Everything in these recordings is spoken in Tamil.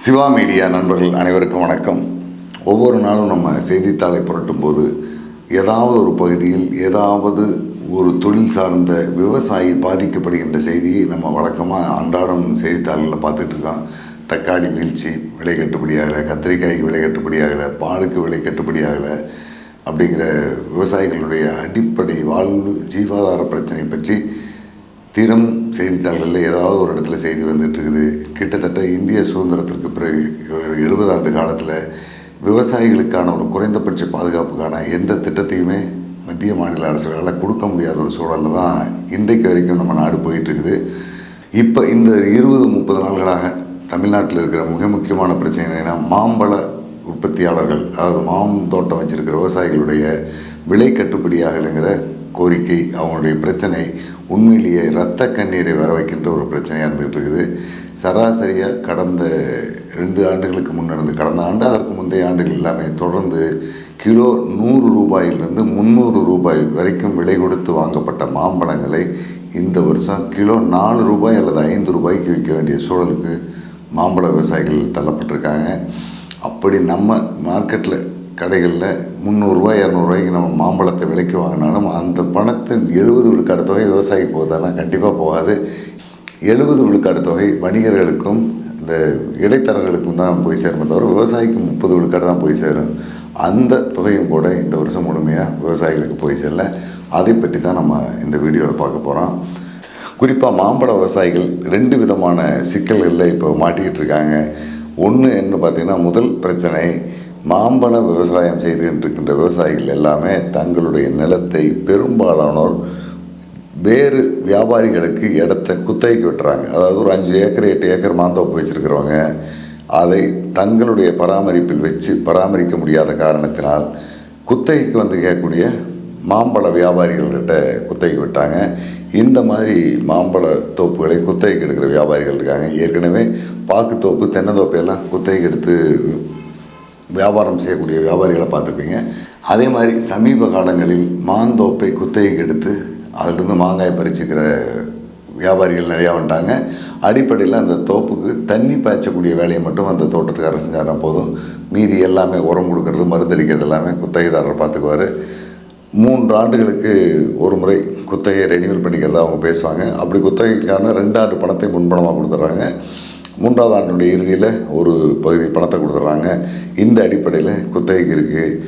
சிவா மீடியா நண்பர்கள் அனைவருக்கும் வணக்கம். ஒவ்வொரு நாளும் நம்ம செய்தித்தாளை புரட்டும் போது ஏதாவது ஒரு பகுதியில் ஏதாவது ஒரு தொழில் சார்ந்த விவசாயி பாதிக்கப்படுகின்ற செய்தியை நம்ம வழக்கமாக அன்றாடம் செய்தித்தாள்களில் பார்த்துட்ருக்கோம் தக்காளி வீழ்ச்சி விலை கட்டுப்படியாகலை கத்திரிக்காய்க்கு விலை கட்டுப்படியாகலை பாலுக்கு விலை கட்டுப்படியாகலை அப்படிங்கிற விவசாயிகளுடைய அடிப்படை வாழ்வு ஜீவாதார பிரச்சனை பற்றி தினம் செய்தித்தாள்களில் ஏதாவது ஒரு இடத்துல செய்தி வந்துட்டுருக்குது. கிட்டத்தட்ட இந்திய சுதந்திரத்திற்கு பிறகு ஒரு எழுபது ஆண்டு காலத்தில் விவசாயிகளுக்கான ஒரு குறைந்தபட்ச பாதுகாப்புக்கான எந்த திட்டத்தையுமே மத்திய மாநில அரசுகளால் கொடுக்க முடியாத ஒரு சூழலில் தான் இன்றைக்கு வரைக்கும் நம்ம நாடு போயிட்டுருக்குது. இப்போ இந்த இருபது முப்பது நாள்களாக தமிழ்நாட்டில் இருக்கிற மிக முக்கியமான பிரச்சனை என்னென்னா மாம்பழ உற்பத்தியாளர்கள் அதாவது மாம் தோட்டம் வச்சிருக்கிற விவசாயிகளுடைய விலை கட்டுப்படியாகலைங்கிற கோரிக்கை அவங்களுடைய பிரச்சனை உண்மையிலேயே இரத்த கண்ணீரை வர வைக்கின்ற ஒரு பிரச்சனையாக இருந்துகிட்டு இருக்குது. சராசரியாக கடந்த ரெண்டு ஆண்டுகளுக்கு முன்னிருந்து கடந்த ஆண்டு அதற்கு முந்தைய ஆண்டுகள் எல்லாமே தொடர்ந்து கிலோ நூறு ரூபாயிலிருந்து முந்நூறு ரூபாய் வரைக்கும் விலை கொடுத்து வாங்கப்பட்ட மாம்பழங்களை இந்த வருஷம் கிலோ நாலு ரூபாய் அல்லது ஐந்து ரூபாய்க்கு விற்க வேண்டிய சூழலுக்கு மாம்பழ விவசாயிகள் தள்ளப்பட்டிருக்காங்க. அப்படி நம்ம மார்க்கெட்டில் கடைகளில் முந்நூறுரூவா இரநூறுவாய்க்கு நம்ம மாம்பழத்தை விலைக்கு வாங்கினாலும் அந்த பணத்தின் எழுபது விழுக்காடு தொகை விவசாயிக்கு போகுதானா கண்டிப்பாக போகாது. எழுபது விழுக்காடு தொகை வணிகர்களுக்கும் இந்த இடைத்தரகர்களுக்கும் தான் போய் சேருமே தவிர விவசாயிக்கு முப்பது விழுக்காடு தான் போய் சேரும். அந்த தொகையும் கூட இந்த வருஷம் முழுமையாக விவசாயிகளுக்கு போய் சேரல. அதை பற்றி தான் நம்ம இந்த வீடியோவில் பார்க்க போகிறோம் குறிப்பாக மாம்பழ விவசாயிகள் ரெண்டு விதமான சிக்கல்களில் இப்போ மாட்டிக்கிட்டு இருக்காங்க. ஒன்று என்ன பார்த்தீங்கன்னா முதல் பிரச்சனை மாம்பழ விவசாயம் செய்து இருக்கின்ற விவசாயிகள் எல்லாமே தங்களுடைய நிலத்தை பெரும்பாலானோர் வேறு வியாபாரிகளுக்கு இடத்த குத்தகைக்கு விட்டுறாங்க. அதாவது ஒரு அஞ்சு ஏக்கர் எட்டு ஏக்கர் மாந்தோப்பு வச்சுருக்கிறவங்க அதை தங்களுடைய பராமரிப்பில் வச்சு பராமரிக்க முடியாத காரணத்தினால் குத்தகைக்கு வந்து கேட்கக்கூடிய மாம்பழ வியாபாரிகள்கிட்ட குத்தகைக்கு விட்டாங்க. இந்த மாதிரி மாம்பழ தோப்புகளை குத்தகைக்கு எடுக்கிற வியாபாரிகள் இருக்காங்க. ஏற்கனவே பாக்குத்தோப்பு தென்னந்தோப்பு எல்லாம் குத்தகைக்கு எடுத்து வியாபாரம் செய்யக்கூடிய வியாபாரிகளை பார்த்துருப்பீங்க. அதே மாதிரி சமீப காலங்களில் மாந்தோப்பை குத்தகைக்கு எடுத்து அதிலிருந்து மாங்காயை பறிச்சுக்கிற வியாபாரிகள் நிறையா வந்துட்டாங்க. அடிப்படையில் அந்த தோப்புக்கு தண்ணி பாய்ச்சக்கூடிய வேலையை மட்டும் அந்த தோட்டத்துக்காரர் செஞ்சாரா போதும். மீதி எல்லாமே உரம் கொடுக்கறது மருந்தடிக்கிறது எல்லாமே குத்தகைதாரர் பார்த்துக்குவார். மூன்று ஆண்டுகளுக்கு ஒரு முறை குத்தகையை ரெனியூவல் பண்ணிக்கிறதா அவங்க பேசுவாங்க. அப்படி குத்தகைக்கான ரெண்டு ஆண்டு பணத்தை முன்பணமாக கொடுத்துட்றாங்க. மூன்றாவது ஆண்டுடைய இறுதியில் ஒரு பகுதி பணத்தை கொடுத்துட்றாங்க இந்த அடிப்படையில் குத்தகைக்கு இருக்குது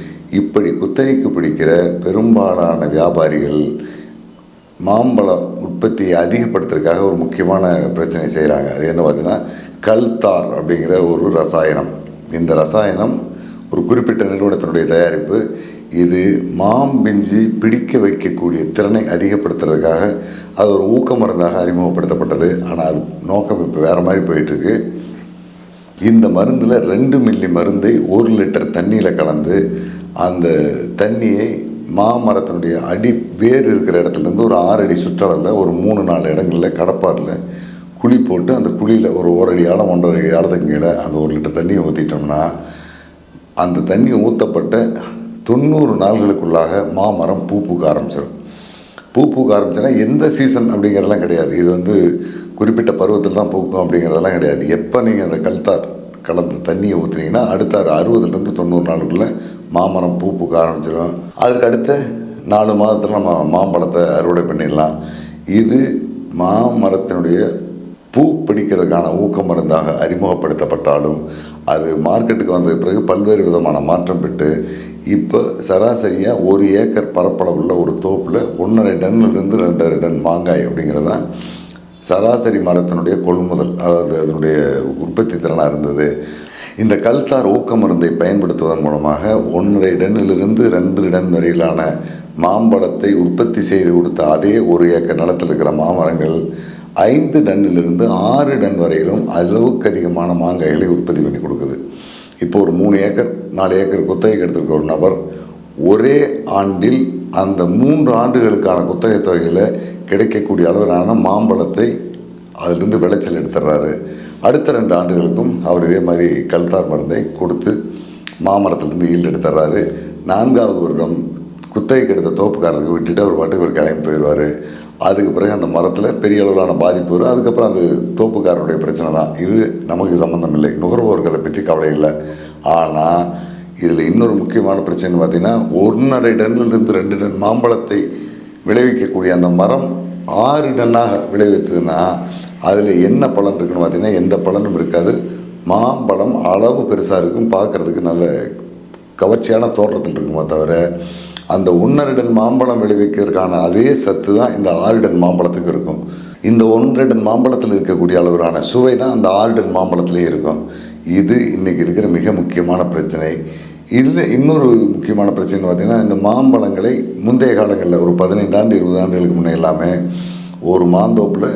இப்படி குத்தகைக்கு பிடிக்கிற பெரும்பாலான வியாபாரிகள் மாம்பழம் உற்பத்தியை அதிகப்படுத்துறதுக்காக ஒரு முக்கியமான பிரச்சனை செய்கிறாங்க அது என்ன பார்த்தீங்கன்னா கல்தார் அப்படிங்கிற ஒரு ரசாயனம். இந்த ரசாயனம் ஒரு குறிப்பிட்ட நிறுவனத்தினுடைய தயாரிப்பு. இது மாம் பிஞ்சி பிடிக்க வைக்கக்கூடிய திறனை அதிகப்படுத்துறதுக்காக அது ஒரு ஊக்க மருந்தாக அறிமுகப்படுத்தப்பட்டது. ஆனால் அது நோக்கம் இப்போ வேறு மாதிரி போயிட்டுருக்கு. இந்த மருந்தில் ரெண்டு மில்லி மருந்தை ஒரு லிட்டர் தண்ணியில் கலந்து அந்த தண்ணியை மாமரத்தினுடைய அடி வேர் இருக்கிற இடத்துலேருந்து ஒரு ஆறு அடி சுற்றளவில் ஒரு மூணு நாலு இடங்களில் கடப்பாரில் குழி போட்டு அந்த குழியில் ஒரு ஒரு அடி ஆழம் ஒன்றரை அடி ஆழத்துக்கு கீழே அந்த ஒரு லிட்டர் தண்ணியை ஊற்றிட்டோம்னா அந்த தண்ணி ஊற்றப்பட்ட தொண்ணூறு நாள்களுக்குள்ளாக மாமரம் பூ பூக்க ஆரம்பிச்சிடும். பூ பூக்க ஆரம்பிச்சுன்னா எந்த சீசன் அப்படிங்கிறதெல்லாம் கிடையாது. இது வந்து குறிப்பிட்ட பருவத்தில் தான் பூக்கும் அப்படிங்கிறதெல்லாம் கிடையாது. எப்போ நீங்கள் அந்த கல்தார் கலந்த தண்ணியை ஊற்றுனீங்கன்னா அடுத்த அறுபதுலேருந்து தொண்ணூறு நாளுக்குள்ளே மாமரம் பூ பூக்க ஆரம்பிச்சிடும். அதற்கு அடுத்த நாலு மாதத்தில் நம்ம மாம்பழத்தை அறுவடை பண்ணிடலாம். இது மாமரத்தினுடைய பூ பிடிக்கிறதுக்கான ஊக்க மருந்தாக அறிமுகப்படுத்தப்பட்டாலும் அது மார்க்கெட்டுக்கு வந்த பிறகு பல்வேறு விதமான மாற்றம் பெற்று இப்போ சராசரியாக ஒரு ஏக்கர் பரப்பளவுள்ள ஒரு தோப்பில் ஒன்றரை டன்னிலிருந்து ரெண்டரை டன் மாங்காய் அப்படிங்கிறது தான் சராசரி மரத்தினுடைய கொள்முதல் அதாவது அதனுடைய உற்பத்தி திறனாக இருந்தது. இந்த கல்தார் ஊக்க மருந்தை பயன்படுத்துவதன் மூலமாக ஒன்றரை டன்னிலிருந்து ரெண்டு டன் வரையிலான மாம்பழத்தை உற்பத்தி செய்து கொடுத்த அதே ஒரு ஏக்கர் நிலத்தில் இருக்கிற மாமரங்கள் ஐந்து டன்னிலிருந்து ஆறு டன் வரையிலும் அளவுக்கு அதிகமான மாங்காய்களை உற்பத்தி பண்ணி கொடுக்குது. இப்போ ஒரு மூணு ஏக்கர் நாலு ஏக்கர் குத்தகைக்கு எடுத்திருக்க ஒரு நபர் ஒரே ஆண்டில் அந்த மூன்று ஆண்டுகளுக்கான குத்தகை தொகையில் கிடைக்கக்கூடிய அளவிலான மாம்பழத்தை அதிலிருந்து விளைச்சல் எடுத்துடுறாரு. அடுத்த ரெண்டு ஆண்டுகளுக்கும் அவர் இதே மாதிரி கல்தார் மருந்தை கொடுத்து மாமரத்திலிருந்து ஈல்டு எடுத்துடுறாரு. நான்காவது வருடம் குத்தகைக்கு எடுத்த தோப்புக்காரருக்கு விட்டுட்டு அவர் பாட்டுக்கு ஒரு கிளம்பி போயிடுவார். அதுக்கு பிறகு அந்த மரத்தில் பெரிய அளவிலான பாதிப்பு வரும். அதுக்கப்புறம் அது தோப்புக்காரருடைய பிரச்சனை தான். இது நமக்கு சம்மந்தம் இல்லை. நுகர்வோருக்கு அதை பற்றி கவலை இல்லை. ஆனால் இதில் இன்னொரு முக்கியமான பிரச்சனை பார்த்தீங்கன்னா ஒன்றரை டன்னிலிருந்து ரெண்டு டன் மாம்பழத்தை விளைவிக்கக்கூடிய அந்த மரம் ஆறு டன்னாக விளைவித்ததுன்னா அதில் என்ன பலன் இருக்குன்னு பார்த்திங்கன்னா எந்த பலனும் இருக்காது. மாம்பழம் அளவு பெருசாக இருக்கும். பார்க்குறதுக்கு நல்ல கவர்ச்சியான தோற்றத்தில் இருக்குமே தவிர அந்த ஒன்னரிடன் மாம்பழம் விளைவிக்கிறதுக்கான அதே சத்து தான் இந்த ஆறு டன் மாம்பழத்துக்கு இருக்கும். இந்த ஒன்றரை டன் மாம்பழத்தில் இருக்கக்கூடிய அளவிலான சுவை தான் அந்த ஆறிடன் மாம்பழத்துலேயே மாம்பழத்திலே இருக்கும். இது இன்றைக்கி இருக்கிற மிக முக்கியமான பிரச்சனை. இதில் இன்னொரு முக்கியமான பிரச்சனை பார்த்திங்கன்னா இந்த மாம்பழங்களை முந்தைய காலங்களில் ஒரு பதினைந்து ஆண்டு இருபது ஆண்டுகளுக்கு முன்னே எல்லாமே ஒரு மாந்தோப்பில்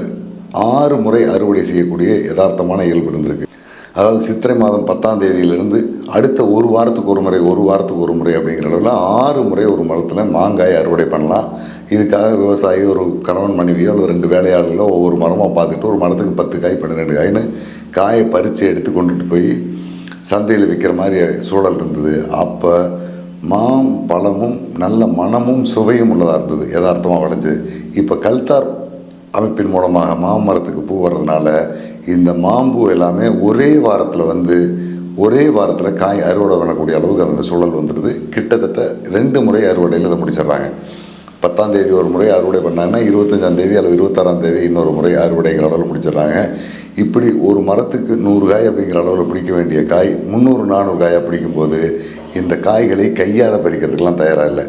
ஆறு முறை அறுவடை செய்யக்கூடிய யதார்த்தமான இயல்பு இருந்திருக்கு. அதாவது சித்திரை மாதம் பத்தாம் தேதியிலிருந்து அடுத்த ஒரு வாரத்துக்கு ஒரு முறை ஒரு வாரத்துக்கு ஒரு முறை அப்படிங்கிற அளவில் ஆறு முறை ஒரு மரத்தில் மாங்காய் அறுவடை பண்ணலாம். இதுக்காக விவசாயி ஒரு கணவன் மனைவியோ அல்லது ரெண்டு வேலையாளர்களோ ஒவ்வொரு மரமாக பார்த்துட்டு ஒரு மரத்துக்கு பத்து காய் பன்னிரெண்டு காயின்னு காயை பறித்து எடுத்து கொண்டுட்டு போய் சந்தையில் விற்கிற மாதிரி சூழல் இருந்தது. அப்போ மாம் பழமும் நல்ல மனமும் சுவையும் உள்ளதாக இருந்தது யதார்த்தமாக விளைஞ்சது. இப்போ கல்தார் அமைப்பின் மூலமாக மாமரத்துக்கு பூ வர்றதுனால இந்த மாம்பூ எல்லாமே ஒரே வாரத்தில் வந்து ஒரே வாரத்தில் காய் அறுவடை பண்ணக்கூடிய அளவுக்கு அந்த சூழல் வந்துடுது. கிட்டத்தட்ட ரெண்டு முறை அறுவடையில் இதை முடிச்சிடுறாங்க. பத்தாம் தேதி ஒரு முறை அறுவடை பண்ணாங்கன்னா இருபத்தஞ்சாம் தேதி அல்லது இருபத்தாறாம் தேதி இன்னொரு முறை அறுவடைங்கிற அளவில் முடிச்சிடுறாங்க. இப்படி ஒரு மரத்துக்கு நூறு காய் அப்படிங்கிற அளவில் பிடிக்க வேண்டிய காய் முந்நூறு நானூறு காயாக பிடிக்கும்போது இந்த காய்களை கையால் பறிக்கிறதுக்கெலாம் தயாராக இல்லை.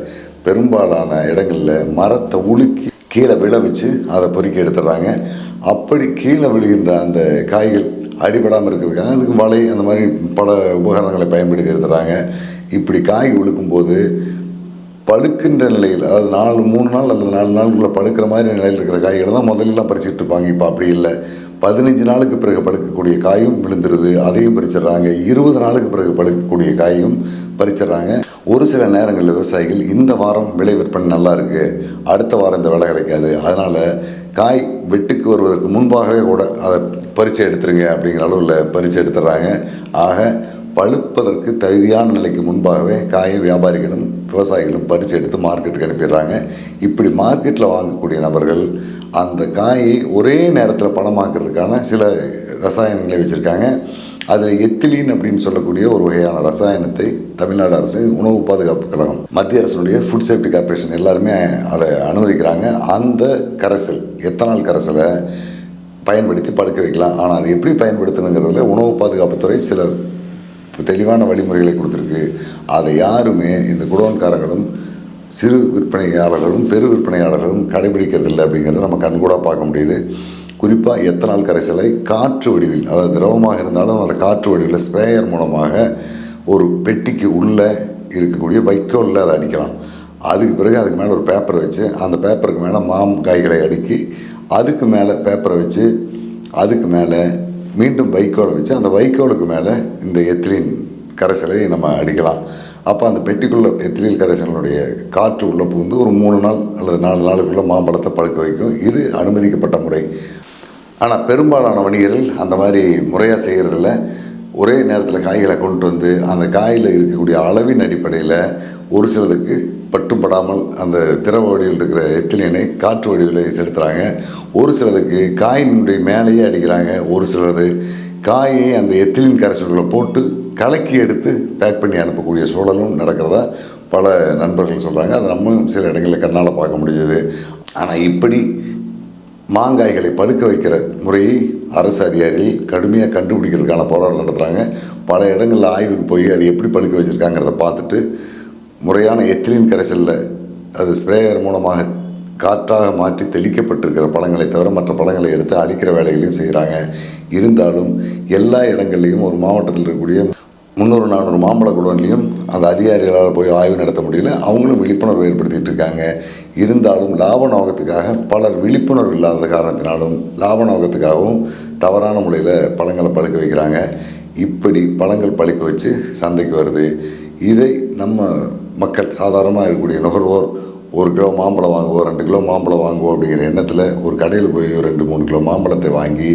பெரும்பாலான இடங்களில் மரத்தை உலுக்கி கீழே விளைவிச்சு அதை பொறுக்கி எடுத்துடுறாங்க. அப்படி கீழே விழுகின்ற அந்த காய்கள் அடிபடாமல் இருக்கிறதுக்காக அதுக்கு வலை அந்த மாதிரி பல உபகரணங்களை பயன்படுத்தி இருக்கிறாங்க இப்படி காய் விழுக்கும்போது பழுக்கின்ற நிலையில் அதாவது நாலு மூணு நாள் அல்லது நாலு நாளுக்குள்ளே பழுக்கிற மாதிரி நிலையில் இருக்கிற காய்களை தான் முதல்லலாம் பறிச்சுட்டு இருப்பாங்க. இப்போ அப்படி இல்லை. பதினஞ்சு நாளுக்கு பிறகு பழுக்கக்கூடிய காயும் விழுந்துருது. அதையும் பறிச்சிடுறாங்க. இருபது நாளுக்கு பிறகு பழுக்கக்கூடிய காயும் பறிச்சிடுறாங்க. ஒரு சில நேரங்களில் விவசாயிகள் இந்த வாரம் விலை விற்பனை நல்லா இருக்குது அடுத்த வாரம் இந்த விலை கிடைக்காது. அதனால் காய் வெட்டுக்கு வருவதற்கு முன்பாகவே கூட அதை பரிச்சை எடுத்துருங்க அப்படிங்கிற அளவில் பரிச்சை எடுத்துடுறாங்க. ஆக பழுப்பதற்கு தகுதியான நிலைக்கு முன்பாகவே காய வியாபாரிகளும் விவசாயிகளும் பறித்து எடுத்து மார்க்கெட்டுக்கு அனுப்பிடுறாங்க. இப்படி மார்க்கெட்டில் வாங்கக்கூடிய நபர்கள் அந்த காயை ஒரே நேரத்தில் பணமாக்குறதுக்கான சில ரசாயனங்களை வச்சுருக்காங்க. அதில் எத்திலீன் அப்படின்னு சொல்லக்கூடிய ஒரு வகையான ரசாயனத்தை தமிழ்நாடு அரசு உணவு பாதுகாப்பு கழகம் மத்திய அரசுடைய ஃபுட் சேஃப்டி கார்ப்பரேஷன் எல்லாருமே அதை அனுமதிக்கிறாங்க. அந்த கரைசல் எத்தனால் கரைசலை பயன்படுத்தி பழுக்க வைக்கலாம். ஆனால் அது எப்படி பயன்படுத்தணுங்கிறதுல உணவு பாதுகாப்புத்துறை சில தெளிவான வழிமுறைகளை கொடுத்துருக்கு. அதை யாருமே இந்த குடோன்காரங்களும் சிறு விற்பனையாளர்களும் பெரு விற்பனையாளர்களும் கடைபிடிக்கிறதில்லை அப்படிங்கிறத நம்ம கண்கூடாக பார்க்க முடியுது. குறிப்பாக எத்தனால் கரைசலை காற்று வடிவில் அதாவது திரவமாக இருந்தாலும் அந்த காற்று வடிவில் ஸ்ப்ரேயர் மூலமாக ஒரு பெட்டிக்கு உள்ளே இருக்கக்கூடிய வைக்கோலில் அதை அடிக்கலாம். அதுக்கு பிறகு அதுக்கு மேலே ஒரு பேப்பரை வச்சு அந்த பேப்பருக்கு மேலே மாம் காய்களை அடுக்கி அதுக்கு மேலே பேப்பரை வச்சு அதுக்கு மேலே மீண்டும் வைக்கோலை வச்சு அந்த வைக்கோலுக்கு மேலே இந்த எத்திலின் கரைசலை நம்ம அடிக்கலாம். அப்போ அந்த பெட்டிக்குள்ளே எத்திலில் கரைசனுடைய காற்று உள்ளே புகுந்து ஒரு மூணு நாள் அல்லது நாலு நாளுக்குள்ளே மாம்பழத்தை பழுக்க வைக்கும். இது அனுமதிக்கப்பட்ட முறை. ஆனால் பெரும்பாலான வணிகர்கள் அந்த மாதிரி முறையாக செய்கிறதில்ல ஒரே நேரத்தில் காய்களை கொண்டு வந்து அந்த காயில் இருக்கக்கூடிய அளவின் அடிப்படையில் ஒரு சிலதுக்கு பட்டும் படாமல் அந்த திரவ வடிவில் இருக்கிற எத்திலினை காற்று வடிவில் செலுத்துகிறாங்க ஒரு சிலதுக்கு காயினுடைய மேலேயே அடிக்கிறாங்க. ஒரு சிலது காயை அந்த எத்திலின் கரைசல்களை போட்டு கலக்கி எடுத்து பேக் பண்ணி அனுப்பக்கூடிய சூழலும் நடக்கிறதா பல நண்பர்கள் சொல்கிறாங்க அதை நம்மளும் சில இடங்களில் கண்ணால் பார்க்க முடியுது ஆனால் இப்படி மாங்காய்களை பழுக்க வைக்கிற முறையை அரசு அதிகாரிகள் கடுமையாக கண்டுபிடிக்கிறதுக்கான போராட்டம் நடத்துகிறாங்க பல இடங்களில் ஆய்வுக்கு போய் அது எப்படி பழுக்க வச்சுருக்காங்கிறத பார்த்துட்டு முறையான எத்திலின் கரைசலில் அது ஸ்ப்ரேயர் மூலமாக காற்றாக மாற்றி தெளிக்கப்பட்டிருக்கிற பழங்களை தவிர மற்ற பழங்களை எடுத்து அழிக்கிற வேலைகளையும் செய்கிறாங்க இருந்தாலும் எல்லா இடங்கள்லையும் ஒரு மாவட்டத்தில் இருக்கக்கூடிய முந்நூறு நானூறு மாம்பழ குடோன்லையும் அந்த அதிகாரிகளால் போய் ஆய்வு நடத்த முடியல. அவங்களும் விழிப்புணர்வு ஏற்படுத்திகிட்டு இருக்காங்க இருந்தாலும் லாப நோக்கத்துக்காக பலர் விழிப்புணர்வு இல்லாத காரணத்தினாலும் லாப நோக்கத்துக்காகவும் தவறான முறையில் பழங்களை பழுக்க வைக்கிறாங்க. இப்படி பழங்கள் பழுக்க வச்சு சந்தைக்கு வருது. இதை நம்ம மக்கள் சாதாரணமாக இருக்கக்கூடிய நுகர்வோர் ஒரு கிலோ மாம்பழம் வாங்குவோம் ரெண்டு கிலோ மாம்பழம் வாங்குவோம் அப்படிங்கிற எண்ணத்தில் ஒரு கடையில் போய் ஒரு ரெண்டு மூணு கிலோ மாம்பழத்தை வாங்கி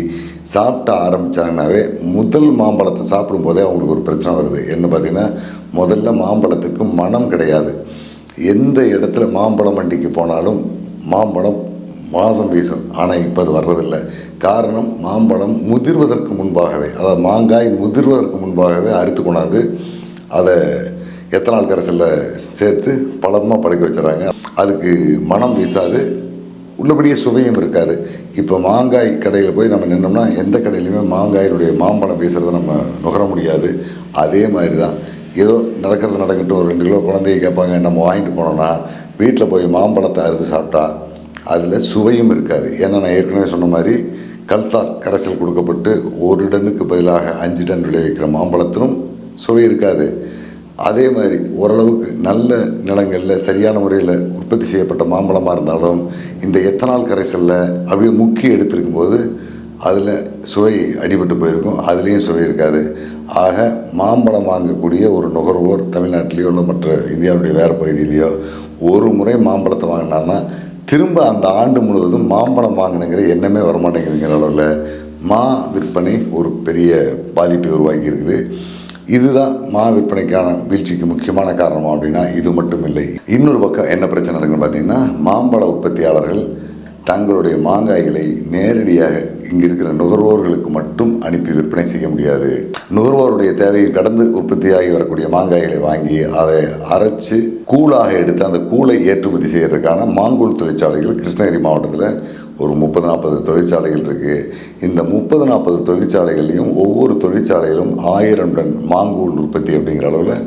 சாப்பிட்ட ஆரம்பித்தாங்கனாவே முதல் மாம்பழத்தை சாப்பிடும் போதே அவங்களுக்கு ஒரு பிரச்சனை வருது. என்ன பார்த்தீங்கன்னா முதல்ல மாம்பழத்துக்கு மனம் கிடையாது. எந்த இடத்துல மாம்பழம் வண்டிக்கு போனாலும் மாம்பழம் மாதம் வீசும். ஆனால் இப்போ அது வர்றதில்லை. காரணம் மாம்பழம் முதிர்வதற்கு முன்பாகவே அதாவது மாங்காய் முதிர்வதற்கு முன்பாகவே அறுத்து கொண்டாந்து அதை எத்தனால் கரைசலில் சேர்த்து பழமாக பழுக்க வச்சுறாங்க அதுக்கு மனம் வீசாது. உள்ளபடியே சுவையும் இருக்காது. இப்போ மாங்காய் கடையில் போய் நம்ம நின்னோம்னா எந்த கடையிலையுமே மாங்காயினுடைய மாம்பழம் வீசுறத நம்ம நுகர முடியாது. அதே மாதிரி தான் ஏதோ நடக்கிறது நடக்கட்டும் ஒரு ரெண்டு கிலோ குழந்தைய கேட்பாங்க நம்ம வாங்கிட்டு போனோம்னா வீட்டில் போய் மாம்பழத்தை அறுத்து சாப்பிட்டா அதில் சுவையும் இருக்காது. ஏன்னா நான் ஏற்கனவே சொன்ன மாதிரி கல்தார் கரைசல் கொடுக்கப்பட்டு ஒரு டன்னுக்கு பதிலாக அஞ்சு டன் விளைவிக்கிற மாம்பழத்திலும் சுவை இருக்காது. அதே மாதிரி ஓரளவுக்கு நல்ல நிலங்களில் சரியான முறையில் உற்பத்தி செய்யப்பட்ட மாம்பழமாக இருந்தாலும் இந்த எத்தனால் கரைசலில் அப்படியே முக்கி எடுத்திருக்கும் போது அதில் சுவை அடிபட்டு போயிருக்கும். அதுலேயும் சுவை இருக்காது. ஆக மாம்பழம் வாங்கக்கூடிய ஒரு நுகர்வோர் தமிழ்நாட்டிலேயோ இல்லை மற்ற இந்தியாவுடைய வேறு பகுதியிலேயோ ஒரு முறை மாம்பழத்தை வாங்கினான்னா திரும்ப அந்த ஆண்டு முழுவதும் மாம்பழம் வாங்கினுங்கிற எண்ணமே வரமாட்டேங்குதுங்கிற அளவில் மா விற்பனை ஒரு பெரிய பாதிப்பை உருவாக்கி இருக்குது இதுதான் மா விற்பனைக்கான வீழ்ச்சிக்கு முக்கியமான காரணம் அப்படின்னா இது மட்டும் இல்லை இன்னொரு பக்கம் என்ன பிரச்சனை இருக்குன்னு பார்த்தீங்கன்னா மாம்பழ உற்பத்தியாளர்கள் தங்களுடைய மாங்காய்களை நேரடியாக இங்கே இருக்கிற நுகர்வோர்களுக்கு மட்டும் அனுப்பி விற்பனை செய்ய முடியாது. நுகர்வோருடைய தேவையை கடந்து உற்பத்தியாகி வரக்கூடிய மாங்காய்களை வாங்கி அதை அரைச்சு கூழாக எடுத்து அந்த கூளை ஏற்றுமதி செய்யறதுக்கான மாங்கூழ் தொழிற்சாலைகள் கிருஷ்ணகிரி மாவட்டத்தில் ஒரு முப்பது நாற்பது தொழிற்சாலைகள் இருக்குது இந்த முப்பது நாற்பது தொழிற்சாலைகள்லையும் ஒவ்வொரு தொழிற்சாலையிலும் ஆயிரம் டன் மாங்கூழ் உற்பத்தி அப்படிங்கிற அளவில்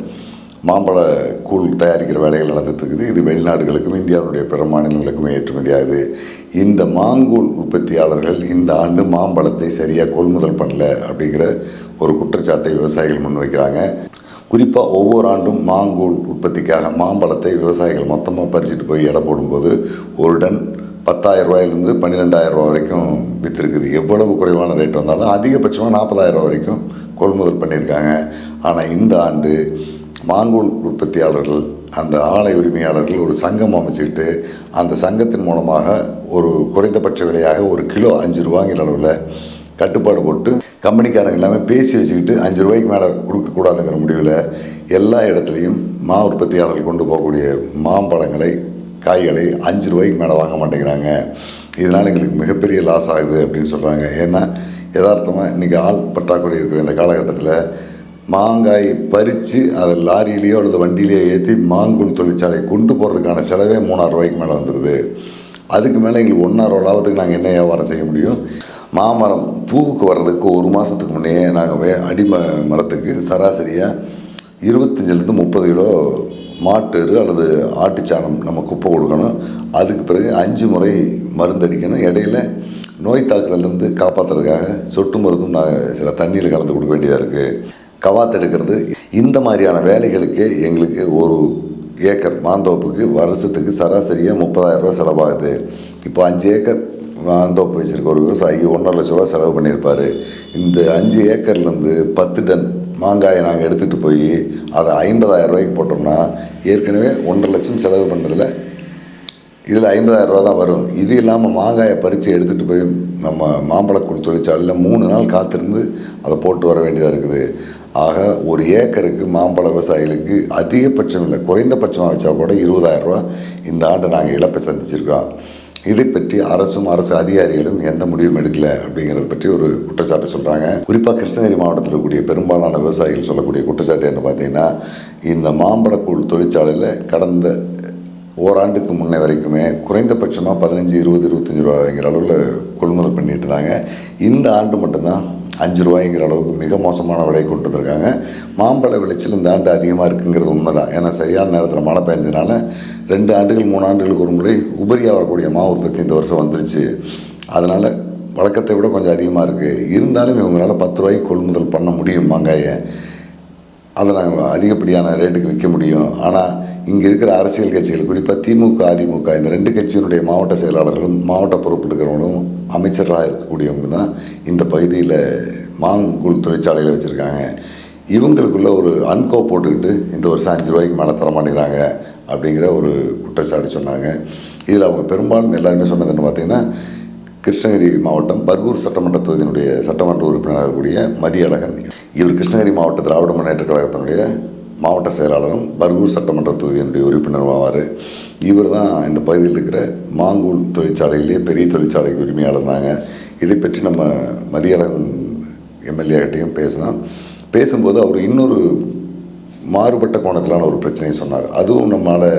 மாம்பழ கூழ் தயாரிக்கிற வேலைகள் நடந்துகிட்ருக்குது. இருக்குது இது வெளிநாடுகளுக்கும் இந்தியாவுடைய பிற மாநிலங்களுக்கும் ஏற்றுமதி ஆகுது இந்த மாங்கூழ் உற்பத்தியாளர்கள் இந்த ஆண்டு மாம்பழத்தை சரியாக கொள்முதல் பண்ணல அப்படிங்கிற ஒரு குற்றச்சாட்டை விவசாயிகள் முன்வைக்கிறாங்க குறிப்பாக ஒவ்வொரு ஆண்டும் மாங்கூழ் உற்பத்திக்காக மாம்பழத்தை விவசாயிகள் மொத்தமாக பறிச்சுட்டு போய் எடை போடும்போது ஒரு டன் பத்தாயிரம் ரூபாயிலிருந்து பன்னிரெண்டாயிரம் ரூபா வரைக்கும் விற்றுருக்குது எவ்வளவு குறைவான ரேட் வந்தாலும் அதிகபட்சமாக நாற்பதாயிரம் ரூபா வரைக்கும் கொள்முதல் பண்ணியிருக்காங்க. ஆனால் இந்த ஆண்டு மாங்கூழ் உற்பத்தியாளர்கள் அந்த ஆலை உரிமையாளர்கள் ஒரு சங்கம் அமைச்சுக்கிட்டு அந்த சங்கத்தின் மூலமாக ஒரு குறைந்தபட்ச விலையாக ஒரு கிலோ அஞ்சு ரூபாங்கிற அளவில் கட்டுப்பாடு போட்டு கம்பெனிக்காரங்க எல்லாமே பேசி வச்சுக்கிட்டு அஞ்சு ரூபாய்க்கு மேலே கொடுக்கக்கூடாதுங்கிற முடிவில் எல்லா இடத்துலையும் மா உற்பத்தியாளர்கள் கொண்டு போகக்கூடிய மாம்பழங்களை காய்களை அஞ்சு ரூபாய்க்கு மேலே வாங்க மாட்டேங்கிறாங்க. இதனால் எங்களுக்கு மிகப்பெரிய லாஸ் ஆகுது அப்படின்னு சொல்கிறாங்க ஏன்னா யதார்த்தமாக இன்றைக்கி ஆள் பற்றாக்குறை இருக்கிற இந்த காலகட்டத்தில் மாங்காய் பறித்து அதை லாரியிலேயோ அல்லது வண்டியிலேயோ ஏற்றி மாங்கூழ் தொழிற்சாலை கொண்டு போகிறதுக்கான செலவே மூணாயிரம் ரூபாய்க்கு மேலே வந்துடுது அதுக்கு மேலே எங்களுக்கு ஒன்றாயிரம் லாபத்துக்கு நாங்கள் என்ன வியாபாரம் செய்ய முடியும்? மாமரம் பூவுக்கு வர்றதுக்கு ஒரு மாதத்துக்கு முன்னே நாங்கள் வே அடிம மரத்துக்கு சராசரியாக இருபத்தஞ்சிலேருந்து முப்பது கிலோ மாட்டு அல்லது ஆட்டுச்சாணம் நம்ம குப்பை கொடுக்கணும். அதுக்கு பிறகு அஞ்சு முறை மருந்தடிக்கணும் இடையில நோய் தாக்குதலேருந்து காப்பாற்றுறதுக்காக சொட்டு மருந்தும் நான் சில தண்ணியில் கலந்து கொடுக்க வேண்டியதாக இருக்குது கவாத்து எடுக்கிறது. இந்த மாதிரியான வேலைகளுக்கு எங்களுக்கு ஒரு ஏக்கர் மாந்தோப்புக்கு வருஷத்துக்கு சராசரியாக முப்பதாயிரரூபா செலவாகுது. இப்போ அஞ்சு ஏக்கர் மாந்தோப்பு வச்சுருக்க ஒரு விவசாயி ஒன்றரை லட்ச ரூபா செலவு பண்ணியிருப்பார். இந்த அஞ்சு ஏக்கர்லேருந்து பத்து டன் மாங்காயை நாங்கள் எடுத்துகிட்டு போய் அதை ஐம்பதாயிரம் ரூபாய்க்கு போட்டோம்னா ஏற்கனவே ஒன்றரை லட்சம் செலவு பண்ணதில் இதில் ஐம்பதாயிரம் ரூபா தான் வரும். இது இல்லாமல் மாங்காயை பறித்து எடுத்துகிட்டு போய் நம்ம மாம்பழக்கூழ் தொழிற்சாலையில் மூணு நாள் காத்திருந்து அதை போட்டு வர வேண்டியதாக இருக்குது. ஆக ஒரு ஏக்கருக்கு மாம்பழ விவசாயிகளுக்கு அதிகபட்சம் இல்லை குறைந்தபட்சமாக வச்சா கூட இருபதாயிரம் ரூபா இந்த ஆண்டு நாங்கள் இழப்பை சந்திச்சிருக்கிறோம். இதை பற்றி அரசும் அரசு அதிகாரிகளும் எந்த முடிவும் எடுக்கல அப்படிங்கிறத பற்றி ஒரு குற்றச்சாட்டு சொல்கிறாங்க குறிப்பாக கிருஷ்ணகிரி மாவட்டத்தில் இருக்கக்கூடிய பெரும்பாலான விவசாயிகள் சொல்லக்கூடிய குற்றச்சாட்டு என்ன பார்த்தீங்கன்னா இந்த மாம்பழக்கூழ் தொழிற்சாலையில் கடந்த ஓராண்டுக்கு முன்னே வரைக்குமே குறைந்தபட்சமாக பதினஞ்சு இருபது இருபத்தஞ்சி ரூபாய்ங்கிற அளவில் கொள்முதல் பண்ணிட்டு இருந்தாங்க. இந்த ஆண்டு மட்டும்தான் அஞ்சு ரூபாய்ங்கிற அளவுக்கு மிக மோசமான விலை கொண்டு வந்திருக்காங்க. மாம்பழ விளைச்சல் இந்த ஆண்டு அதிகமாக இருக்குங்கிறது உண்மைதான். ஏன்னா சரியான நேரத்தில் மழை பெஞ்சதுனால ரெண்டு ஆண்டுகள் மூணு ஆண்டுகளுக்கு ஒரு முறை உபரியாக வரக்கூடிய மா உற்பத்தி இந்த வருஷம் வந்துருச்சு. அதனால் வழக்கத்தை விட கொஞ்சம் அதிகமாக இருக்குது இருந்தாலும் இவங்களால் பத்து ரூபாய்க்கு கொள்முதல் பண்ண முடியும் மாங்காயை. அதை நாங்கள் அதிகப்படியான ரேட்டுக்கு விற்க முடியும். ஆனால் இங்கே இருக்கிற அரசியல் கட்சிகள் குறிப்பாக திமுக அதிமுக இந்த ரெண்டு கட்சியினுடைய மாவட்ட செயலாளர்களும் மாவட்ட பொறுப்பு எடுக்கிறவங்களும் அமைச்சராக இருக்கக்கூடியவங்க தான் இந்த பகுதியில் மாங்குள் தொழிற்சாலையில் வச்சுருக்காங்க. இவங்களுக்குள்ள ஒரு அன்கோ போட்டுக்கிட்டு இந்த வருஷம் அஞ்சு ரூபாய்க்கு மேலே தர மாட்டேங்கிறாங்க. அப்படிங்கிற ஒரு குற்றச்சாட்டு சொன்னாங்க. இதில் அவங்க பெரும்பாலும் எல்லாருமே சொன்னதுன்னு பார்த்திங்கன்னா பார்த்தீங்கன்னா கிருஷ்ணகிரி மாவட்டம் பர்கூர் சட்டமன்ற தொகுதியினுடைய சட்டமன்ற உறுப்பினராக இருக்கக்கூடிய மதியழகன். இவர் கிருஷ்ணகிரி மாவட்ட திராவிட முன்னேற்ற கழகத்தினுடைய மாவட்ட செயலாளரும் பர்கூர் சட்டமன்ற தொகுதியினுடைய உறுப்பினரும் ஆவார். இவர் தான் இந்த பகுதியில் இருக்கிற மாங்கூல் தொழிற்சாலையிலேயே பெரிய தொழிற்சாலைக்கு உரிமையாளர் தாங்க இதை பற்றி நம்ம மதியழகன் எம்எல்ஏ கிட்டையும் பேசினோம். பேசும்போது அவர் இன்னொரு மாறுபட்ட கோணத்திலான ஒரு பிரச்சனையை சொன்னார். அதுவும் நம்மளால்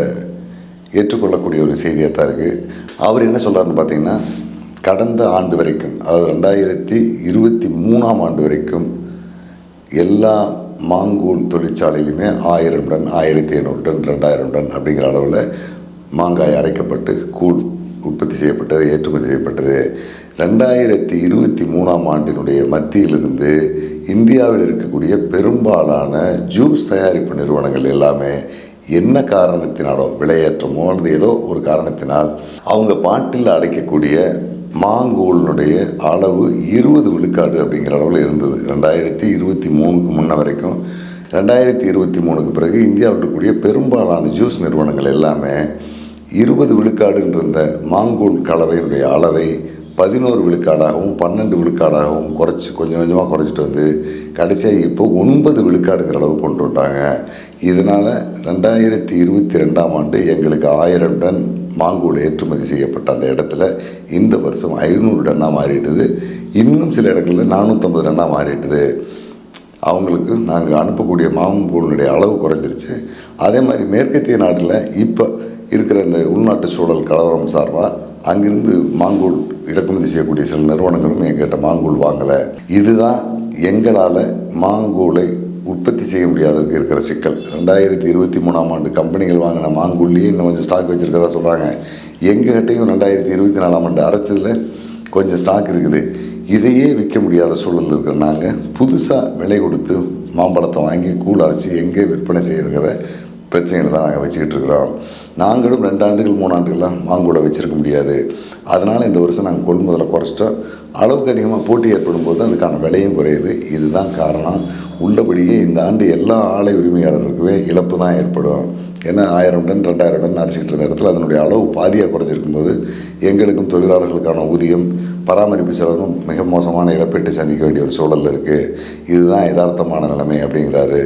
ஏற்றுக்கொள்ளக்கூடிய ஒரு செய்தியாக தான் இருக்குது அவர் என்ன சொல்கிறாருன்னு பார்த்தீங்கன்னா கடந்த ஆண்டு வரைக்கும் அதாவது ரெண்டாயிரத்தி இருபத்தி மூணாம் ஆண்டு வரைக்கும் எல்லா மாங்கூழ் தொழிற்சாலையிலுமே ஆயிரம் டன் ஆயிரத்தி ஐநூறு டன் ரெண்டாயிரம் டன் அப்படிங்கிற அளவில் மாங்காய் அரைக்கப்பட்டு கூழ் உற்பத்தி செய்யப்பட்டது ஏற்றுமதி செய்யப்பட்டது. ரெண்டாயிரத்தி இருபத்தி மூணாம் ஆண்டினுடைய மத்தியிலிருந்து இந்தியாவில் இருக்கக்கூடிய பெரும்பாலான ஜூஸ் தயாரிப்பு நிறுவனங்கள் எல்லாமே என்ன காரணத்தினாலோ விலையேற்றமோ அல்லது ஏதோ ஒரு காரணத்தினால் அவங்க பாட்டில் அடைக்கக்கூடிய மாங்கோலினுடைய அளவு இருபது விழுக்காடு அப்படிங்கிற அளவில் இருந்தது. ரெண்டாயிரத்தி இருபத்தி மூணுக்கு முன்ன வரைக்கும் ரெண்டாயிரத்தி இருபத்தி மூணுக்கு பிறகு இந்தியாவில் இருக்கக்கூடிய பெரும்பாலான ஜூஸ் நிறுவனங்கள் எல்லாமே இருபது விழுக்காடுன்ற இந்த கலவையினுடைய அளவை பதினோரு விழுக்காடாகவும் பன்னெண்டு விழுக்காடாகவும் குறைச்சி கொஞ்சம் கொஞ்சமாக குறைச்சிட்டு வந்து கடைசியாக இப்போ ஒன்பது விழுக்காடுங்கிற அளவு கொண்டு வந்தாங்க. இதனால் ரெண்டாயிரத்தி இருபத்தி ரெண்டாம் ஆண்டு எங்களுக்கு ஆயிரம் டன் மாங்கூழ் ஏற்றுமதி செய்யப்பட்ட அந்த இடத்துல இந்த வருஷம் ஐநூறு டன்னாக மாறிட்டுது. இன்னும் சில இடங்களில் நானூற்றம்பது டன்னாக மாறிட்டுது. அவங்களுக்கு நாங்கள் அனுப்பக்கூடிய மாங்கூழினுடைய அளவு குறைஞ்சிருச்சு. அதே மாதிரி மேற்கத்திய நாட்டில் இப்போ இருக்கிற இந்த உள்நாட்டு சூழல் கலவரம் சார்பாக அங்கிருந்து மாங்கூழ் இறக்குமதி செய்யக்கூடிய சில நிறுவனங்களும் எங்கிட்ட மாங்கூழ் வாங்கலை. இதுதான் எங்களால் மாங்கூழை உற்பத்தி செய்ய முடியாததுக்கு இருக்கிற சிக்கல். ரெண்டாயிரத்தி இருபத்தி மூணாம் ஆண்டு கம்பெனிகள் வாங்கின மாங்குள்ளியே இன்னும் கொஞ்சம் ஸ்டாக் வச்சுருக்கதா சொல்கிறாங்க எங்ககிட்டையும் ரெண்டாயிரத்தி இருபத்தி நாலாம் ஆண்டு அரைச்சதில் கொஞ்சம் ஸ்டாக் இருக்குது. இதையே விற்க முடியாத சூழல் இருக்கிற நாங்கள் புதுசாக விலை கொடுத்து மாம்பழத்தை வாங்கி கூழ் அரைச்சி எங்கே விற்பனை செய்யுங்கிற பிரச்சனைகளை தான் நாங்கள் வச்சுக்கிட்டு இருக்கிறோம். நாங்களும் ரெண்டு ஆண்டுகள் மூணு ஆண்டுகள்லாம் மாங்கூட வச்சுருக்க முடியாது. அதனால் இந்த வருஷம் நாங்கள் கொள்முதலை குறைச்சிட்டோம். அளவுக்கு அதிகமாக போட்டி ஏற்படும் போது அதுக்கான விலையும் குறையுது. இதுதான் காரணம். உள்ளபடியே இந்த ஆண்டு எல்லா ஆலை உரிமையாளர்களுக்குமே இழப்பு தான் ஏற்படும். ஏன்னா ஆயிரம் டன் ரெண்டாயிரம் டன் அரிசிக்கிட்டு இருந்த இடத்துல அதனுடைய அளவு பாதியாக குறைஞ்சிருக்கும் போது எங்களுக்கும் தொழிலாளர்களுக்கான ஊதியம் பராமரிப்பு செலவும் மிக மோசமான இழப்பீட்டை சந்திக்க வேண்டிய ஒரு சூழல் இருக்குது இதுதான் யதார்த்தமான நிலைமை அப்படிங்கிறாரு.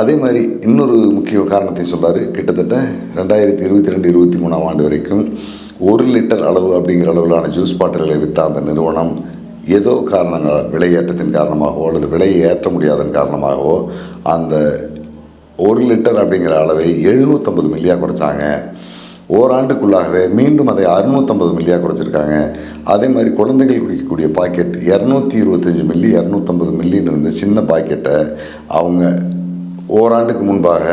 அதே மாதிரி இன்னொரு முக்கிய காரணத்தை சொல்கிறார் கிட்டத்தட்ட ரெண்டாயிரத்தி இருபத்தி ரெண்டு இருபத்தி மூணாம் ஆண்டு வரைக்கும் ஒரு லிட்டர் அளவு அப்படிங்கிற அளவிலான ஜூஸ் பாட்டில்களை விற்ற அந்த நிறுவனம் ஏதோ காரணங்கள் விலையேற்றத்தின் காரணமாகவோ அல்லது விலையை ஏற்ற முடியாதன் காரணமாகவோ அந்த ஒரு லிட்டர் அப்படிங்கிற அளவை எழுநூற்றம்பது மில்லியாக குறைச்சாங்க. ஓராண்டுக்குள்ளாகவே மீண்டும் அதை அறுநூற்றம்பது மில்லியாக குறைச்சிருக்காங்க. அதே மாதிரி குழந்தைகள் குடிக்கக்கூடிய பாக்கெட் இரநூத்தி இருபத்தஞ்சி மில்லி இரநூத்தம்பது மில்லின்னு இருந்த சின்ன பாக்கெட்டை அவங்க ஓராண்டுக்கு முன்பாக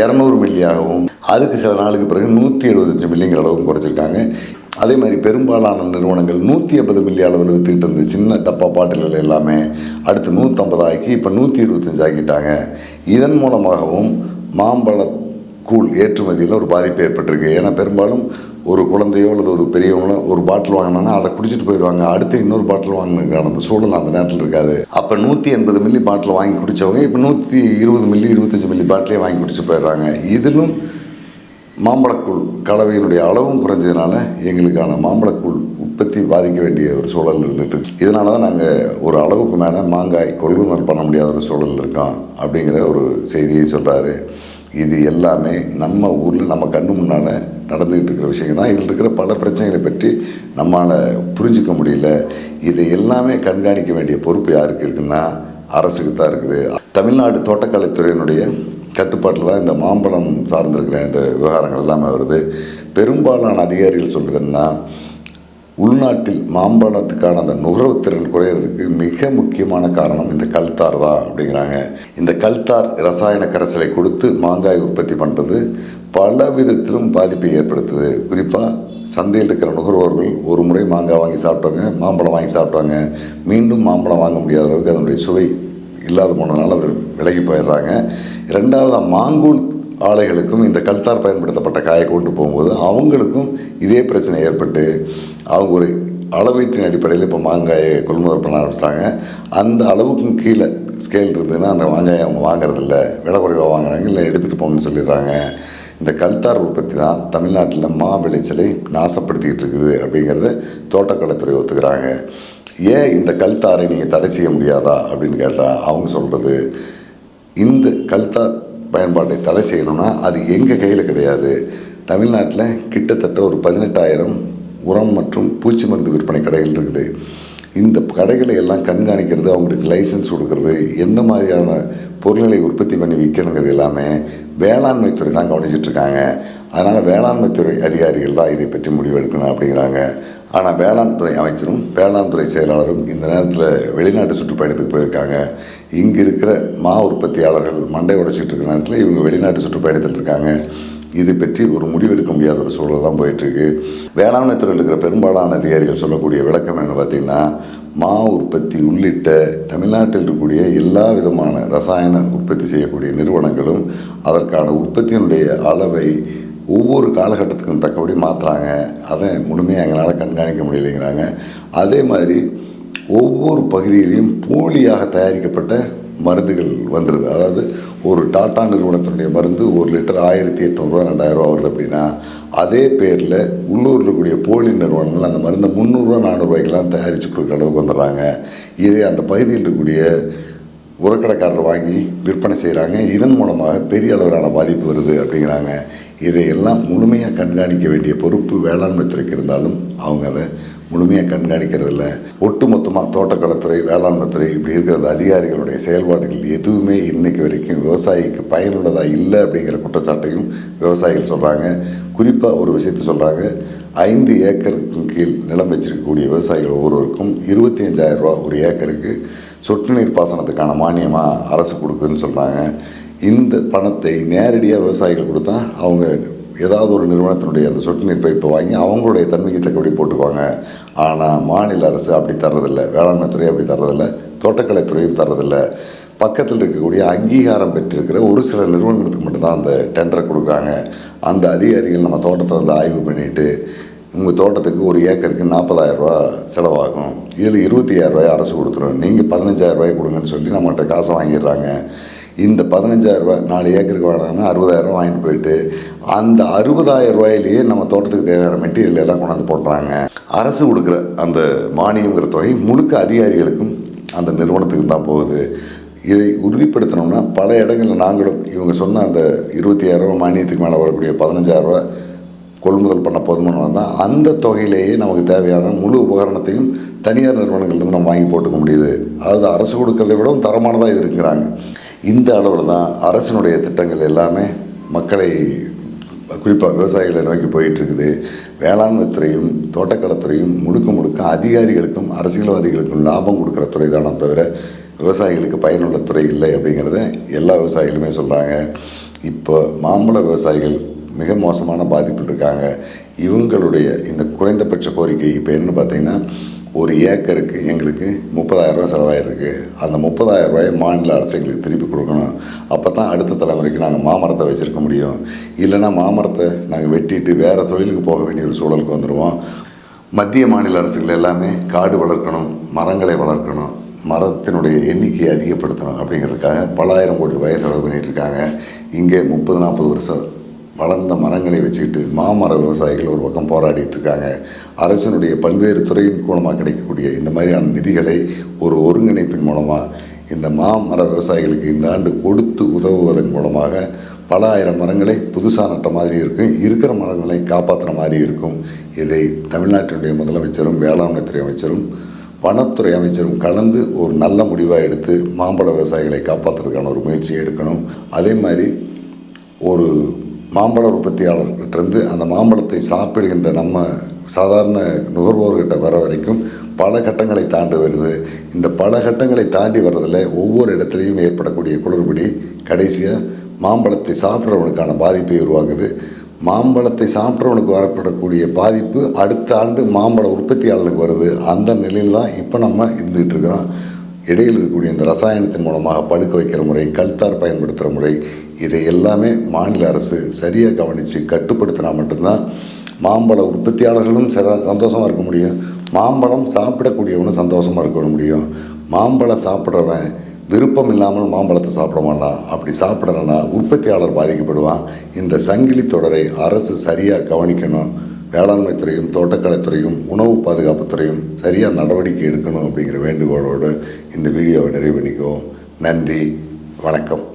இரநூறு மில்லியாகவும் அதுக்கு சில நாளுக்கு பிறகு நூற்றி எழுபத்தஞ்சு மில்லிங்கிற அளவுக்கு குறைச்சிருக்காங்க. அதே மாதிரி பெரும்பாலான நிறுவனங்கள் நூற்றி ஐம்பது மில்லி அளவில் விற்றுக்கிட்டு இருந்த சின்ன டப்பா பாட்டில்கள் எல்லாமே அடுத்து நூற்றம்பது ஆக்கி இப்போ நூற்றி இருபத்தஞ்சு ஆக்கிட்டாங்க. இதன் மூலமாகவும் மாம்பழ கூழ் ஏற்றுமதியில் ஒரு பாதிப்பு ஏற்பட்டிருக்கு. ஏன்னா பெரும்பாலும் ஒரு குழந்தையோ அல்லது ஒரு பெரியவங்களோ ஒரு பாட்டில் வாங்கினாங்கன்னா அதை குடிச்சிட்டு போயிடுவாங்க. அடுத்து இன்னொரு பாட்டில் வாங்கினதுக்கான அந்த சூழல் அந்த நேரத்தில் இருக்காது. அப்போ நூற்றி எண்பது மில்லி பாட்டில் வாங்கி குடித்தவங்க இப்போ நூற்றி இருபது மில்லி இருபத்தஞ்சி மில்லி பாட்டிலே வாங்கி குடிச்சு போயிடுறாங்க. இதிலும் மாம்பழக்கூழ் கலவையினுடைய அளவும் குறைஞ்சதுனால எங்களுக்கான மாம்பழக்கூழ் உற்பத்தி பாதிக்க வேண்டிய ஒரு சூழல் இருந்துட்டு இதனால தான் நாங்கள் ஒரு அளவுக்கு மேலே மாங்காய் கொள்முதல் பண்ண முடியாத ஒரு சூழல் இருக்கோம் அப்படிங்கிற ஒரு செய்தியை சொல்கிறாரு இது எல்லாமே நம்ம ஊரில் நம்ம கண்ணு முன்னால் நடந்துக்கிட்டு இருக்கிற விஷயம் தான். இதில் இருக்கிற பல பிரச்சனைகளை பற்றி நம்மளால் புரிஞ்சுக்க முடியல. இதை எல்லாமே கண்காணிக்க வேண்டிய பொறுப்பு யாருக்கு இருக்குன்னா அரசுக்கு தான் இருக்குது. தமிழ்நாடு தோட்டக்கலைத்துறையினுடைய கட்டுப்பாட்டில் தான் இந்த மாம்பழம் சார்ந்திருக்கிற இந்த விவகாரங்கள் எல்லாமே வருது. பெரும்பாலான அதிகாரிகள் சொல்கிறதுன்னா உள்நாட்டில் மாம்பழத்துக்கான அந்த நுகர்வுத்திறன் குறையிறதுக்கு மிக முக்கியமான காரணம் இந்த கல்தார் தான் அப்படிங்கிறாங்க. இந்த கல்தார் ரசாயன கரைசலை கொடுத்து மாங்காய் உற்பத்தி பண்ணுறது பல விதத்திலும் பாதிப்பை ஏற்படுத்துது. குறிப்பாக சந்தையில் இருக்கிற நுகர்வோர்கள் ஒரு முறை மாங்காய் வாங்கி சாப்பிட்டவங்க மாம்பழம் வாங்கி சாப்பிட்டாங்க. மீண்டும் மாம்பழம் வாங்க முடியாத அளவுக்கு அதனுடைய சுவை இல்லாத போனதுனால அது விலகி போயிடுறாங்க. ரெண்டாவது மாங்கூழ் ஆலைகளுக்கும் இந்த கல்தார் பயன்படுத்தப்பட்ட காயை கொண்டு போகும்போது அவங்களுக்கும் இதே பிரச்சனை ஏற்பட்டு அவங்க ஒரு அளவீட்டின் அடிப்படையில் இப்போ மாங்காயை கொள்முதல் பண்ண ஆரம்பிச்சிட்டாங்க. அந்த அளவுக்கும் கீழே ஸ்கேல் இருந்ததுன்னா அந்த மாங்காயை அவங்க வாங்குறதில்ல. விலை குறைவாக வாங்குறாங்க இல்லை எடுத்துகிட்டு போகணும்னு சொல்லிடுறாங்க. இந்த கல்தார் உற்பத்தி தான் தமிழ்நாட்டில் மா விளைச்சலை நாசப்படுத்திக்கிட்டு இருக்குது அப்படிங்கிறத தோட்டக்கலைத்துறை ஒத்துக்கிறாங்க. ஏன் இந்த கல்தாரை நீங்கள் தடை செய்ய முடியாதா அப்படின்னு கேட்டால் அவங்க சொல்கிறது இந்த கல்தார் பயன்பாட்டை தடை செய்யணும்னா அது எங்கள் கையில் கிடையாது. தமிழ்நாட்டில் கிட்டத்தட்ட ஒரு பதினெட்டாயிரம் உரம் மற்றும் பூச்சி மருந்து விற்பனை கடைகள் இருக்குது. இந்த கடைகளை எல்லாம் கண்காணிக்கிறது அவங்களுக்கு லைசன்ஸ் கொடுக்கறது எந்த மாதிரியான பொருள்களை உற்பத்தி பண்ணி விற்கணுங்கிறது எல்லாமே வேளாண்மைத்துறை தான் கவனிச்சிட்டு இருக்காங்க. அதனால் வேளாண்மைத்துறை அதிகாரிகள் தான் இதை பற்றி முடிவெடுக்கணும் அப்படிங்கிறாங்க. ஆனால் வேளாண் துறை அமைச்சரும் வேளாண் துறை செயலாளரும் இந்த நேரத்தில் வெளிநாட்டு சுற்றுப்பயணத்துக்கு போயிருக்காங்க. இங்கே இருக்கிற மா உற்பத்தியாளர்கள் மண்டை உடைச்சிட்டு இருக்கிற நேரத்தில் இவங்க வெளிநாட்டு சுற்றுப்பயணத்தில் இருக்காங்க. இது பற்றி ஒரு முடிவெடுக்க முடியாத ஒரு சூழல் தான் போயிட்டுருக்கு. வேளாண்மை துறையில் இருக்கிற பெரும்பாலான அதிகாரிகள் சொல்லக்கூடிய விளக்கம் என்ன பார்த்தீங்கன்னா மா உற்பத்தி உள்ளிட்ட தமிழ்நாட்டில் இருக்கக்கூடிய எல்லா விதமான ரசாயன உற்பத்தி செய்யக்கூடிய நிறுவனங்களும் அதற்கான உற்பத்தியினுடைய அளவை ஒவ்வொரு காலகட்டத்துக்கும் தக்கபடி மாற்றுறாங்க அதை முழுமையாக எங்களால் கண்காணிக்க முடியலைங்கிறாங்க. அதே மாதிரி ஒவ்வொரு பகுதியிலையும் போலியாக தயாரிக்கப்பட்ட மருந்துகள் வந்துடுது அதாவது ஒரு டாட்டா நிறுவனத்தினுடைய மருந்து ஒரு லிட்டர் ஆயிரத்தி எட்நூறுரூவா ரெண்டாயிரரூவா வருது அப்படின்னா அதே பேரில் உள்ளூரில் இருக்கக்கூடிய போலி நிறுவனங்கள் அந்த மருந்தை முந்நூறுரூவா நானூறுரூவாய்க்கெல்லாம் தயாரித்து கொடுக்குற அளவுக்கு வந்துடுறாங்க. இதே அந்த பகுதியில் இருக்கக்கூடிய உரக்கடைக்காரர் வாங்கி விற்பனை செய்கிறாங்க இதன் மூலமாக பெரிய அளவிலான பாதிப்பு வருது அப்படிங்கிறாங்க. இதையெல்லாம் முழுமையாக கண்காணிக்க வேண்டிய பொறுப்பு வேளாண்மை துறைக்கு இருந்தாலும் அவங்க அதை முழுமையாக கண்காணிக்கிறதில்ல. ஒட்டுமொத்தமாக தோட்டக்கலைத்துறை வேளாண்மைத்துறை இப்படி இருக்கிற அந்த அதிகாரிகளுடைய செயல்பாடுகள் எதுவுமே இன்றைக்கு வரைக்கும் விவசாயிக்கு பயனுள்ளதாக இல்லை அப்படிங்கிற குற்றச்சாட்டையும் விவசாயிகள் சொல்கிறாங்க குறிப்பாக ஒரு விஷயத்தை சொல்கிறாங்க ஐந்து ஏக்கருக்கு கீழ் நிலம் வச்சிருக்கக்கூடிய விவசாயிகள் ஒவ்வொருவருக்கும் இருபத்தி அஞ்சாயிரம் ரூபா ஒரு ஏக்கருக்கு சொட்டு நீர் பாசனத்துக்கான மானியமாக அரசு கொடுக்குதுன்னு சொல்கிறாங்க இந்த பணத்தை நேரடியாக விவசாயிகள் கொடுத்தா அவங்க ஏதாவது ஒரு நிறுவனத்தினுடைய அந்த சொட்டு நீர் பைப்பை வாங்கி அவங்களுடைய தன்மைக்கு தக்கபடி போட்டுக்குவாங்க. ஆனால் மாநில அரசு அப்படி தர்றதில்லை. வேளாண்மை துறை அப்படி தர்றதில்ல. தோட்டக்கலைத்துறையும் தர்றதில்லை. பக்கத்தில் இருக்கக்கூடிய அங்கீகாரம் பெற்றிருக்கிற ஒரு சில நிறுவனங்களுக்கு மட்டும்தான் அந்த டெண்டரை கொடுக்குறாங்க. அந்த அதிகாரிகள் நம்ம தோட்டத்தை வந்து ஆய்வு பண்ணிவிட்டு உங்கள் தோட்டத்துக்கு ஒரு ஏக்கருக்கு நாற்பதாயிரரூபா செலவாகும். இதில் இருபத்தி ஆயிரரூபாய் அரசு கொடுத்துரும். நீங்கள் பதினஞ்சாயிரரூபாய் கொடுங்கன்னு சொல்லி நம்மகிட்ட காசை வாங்கிடுறாங்க. இந்த பதினஞ்சாயிரரூபா நாலு ஏக்கருக்கு வேணாங்கன்னா அறுபதாயிரம் வாங்கிட்டு போயிட்டு அந்த அறுபதாயிரம் ரூபாயிலேயே நம்ம தோட்டத்துக்கு தேவையான மெட்டீரியல் எல்லாம் கொண்டாந்து போடுறாங்க அரசு கொடுக்குற அந்த மானியங்கிற தொகை முழுக்க அதிகாரிகளுக்கும் அந்த நிறுவனத்துக்கு தான் போகுது. இதை உறுதிப்படுத்தணும்னா பல இடங்களில் நாங்களும் இவங்க சொன்ன அந்த இருபத்தி ஆயிரரூபா மானியத்துக்கு மேலே வரக்கூடிய பதினஞ்சாயிரரூபா கொள்முதல் பண்ண போதுமானது தான் அந்த தொகையிலேயே நமக்கு தேவையான முழு உபகரணத்தையும் தனியார் நிறுவனங்கள்லேருந்து நம்ம வாங்கி போட்டுக்க முடியுது. அதாவது அரசு கொடுக்கறதை விடவும் தரமானதாக இது இருக்கிறாங்க. இந்த அளவில் தான் அரசினுடைய திட்டங்கள் எல்லாமே மக்களை குறிப்பாக விவசாயிகளை நோக்கி போயிட்டுருக்குது. வேளாண்மை துறையும் தோட்டக்கலைத்துறையும் முழுக்க முழுக்க அதிகாரிகளுக்கும் அரசியல்வாதிகளுக்கும் லாபம் கொடுக்குற துறை தானே தவிர விவசாயிகளுக்கு பயனுள்ள துறை இல்லை அப்படிங்கிறத எல்லா விவசாயிகளுமே சொல்கிறாங்க இப்போ மாம்பழ விவசாயிகள் மிக மோசமான பாதிப்பில் இருக்காங்க இவங்களுடைய இந்த குறைந்தபட்ச கோரிக்கை இப்போ என்ன பார்த்தீங்கன்னா ஒரு ஏக்கருக்கு எங்களுக்கு முப்பதாயிரரூவா செலவாயிருக்கு. அந்த முப்பதாயிரரூபாயை மாநில அரசு எங்களுக்கு திருப்பி கொடுக்கணும். அப்போ தான் அடுத்த தலைமுறைக்கு நாங்கள் மாமரத்தை வச்சுருக்க முடியும். இல்லைன்னா மாமரத்தை நாங்கள் வெட்டிட்டு வேறு தொழிலுக்கு போக வேண்டிய ஒரு சூழலுக்கு வந்துடுவோம் மத்திய மாநில அரசுகள் எல்லாமே காடு வளர்க்கணும் மரங்களை வளர்க்கணும் மரத்தினுடைய எண்ணிக்கையை அதிகப்படுத்தணும் அப்படிங்கிறதுக்காக பல ஆயிரம் கோடி ரூபாயை செலவு பண்ணிகிட்டு இருக்காங்க. இங்கே முப்பது நாற்பது வருஷம் வளர்ந்த மரங்களை வச்சுக்கிட்டு மாமர விவசாயிகள் ஒரு பக்கம் போராடிட்டு இருக்காங்க. அரசினுடைய பல்வேறு துறையின் மூலமாக கிடைக்கக்கூடிய இந்த மாதிரியான நிதிகளை ஒரு ஒருங்கிணைப்பின் மூலமாக இந்த மாமர விவசாயிகளுக்கு இந்த ஆண்டு கொடுத்து உதவுவதன் மூலமாக பல ஆயிரம் மரங்களை புதுசாக நட்ட மாதிரி இருக்கும். இருக்கிற மரங்களை காப்பாற்றுற மாதிரி இருக்கும். இதை தமிழ்நாட்டினுடைய முதலமைச்சரும் வேளாண்மைத்துறை அமைச்சரும் வனத்துறை அமைச்சரும் கலந்து ஒரு நல்ல முடிவாக எடுத்து மாம்பழ விவசாயிகளை காப்பாற்றுறதுக்கான ஒரு முயற்சியை எடுக்கணும். அதே மாதிரி ஒரு மாம்பழ உற்பத்தியாளர்கிட்டேருந்து அந்த மாம்பழத்தை சாப்பிடுகின்ற நம்ம சாதாரண நுகர்வோர்கிட்ட வர வரைக்கும் பல கட்டங்களை தாண்டி வருது. இந்த பல கட்டங்களை தாண்டி வர்றதில் ஒவ்வொரு இடத்துலையும் ஏற்படக்கூடிய குளறுபடி கடைசியாக மாம்பழத்தை சாப்பிட்றவனுக்கான பாதிப்பை உருவாகுது மாம்பழத்தை சாப்பிட்றவனுக்கு வரப்படக்கூடிய பாதிப்பு அடுத்த ஆண்டு மாம்பழ உற்பத்தியாளனுக்கு வருது. அந்த நிலையில் தான் இப்போ நம்ம இருந்துகிட்டு இருக்கிறோம். இடையில் இருக்கக்கூடிய இந்த ரசாயனத்தின் மூலமாக பழுக்க வைக்கிற முறை கல்தார் பயன்படுத்துகிற முறை இதை எல்லாமே மாநில அரசு சரியாக கவனித்து கட்டுப்படுத்தினா மட்டும்தான் மாம்பழ உற்பத்தியாளர்களும் ச சந்தோஷமாக இருக்க முடியும். மாம்பழம் சாப்பிடக்கூடியவனும் சந்தோஷமாக இருக்க முடியும். மாம்பழம் சாப்பிட்றவன் விருப்பம் இல்லாமல் மாம்பழத்தை சாப்பிட மாட்டான். அப்படி சாப்பிடலன்னா உற்பத்தியாளர் பாதிக்கப்படுவான். இந்த சங்கிலி தொடரை அரசு சரியாக கவனிக்கணும். வேளாண்மை துறையும் தோட்டக்கலைத்துறையும் உணவு பாதுகாப்புத்துறையும் சரியாக நடவடிக்கை எடுக்கணும் அப்படிங்கிற வேண்டுகோளோடு இந்த வீடியோவை நிறைவு பண்ணிக்குவோம். நன்றி. வணக்கம்.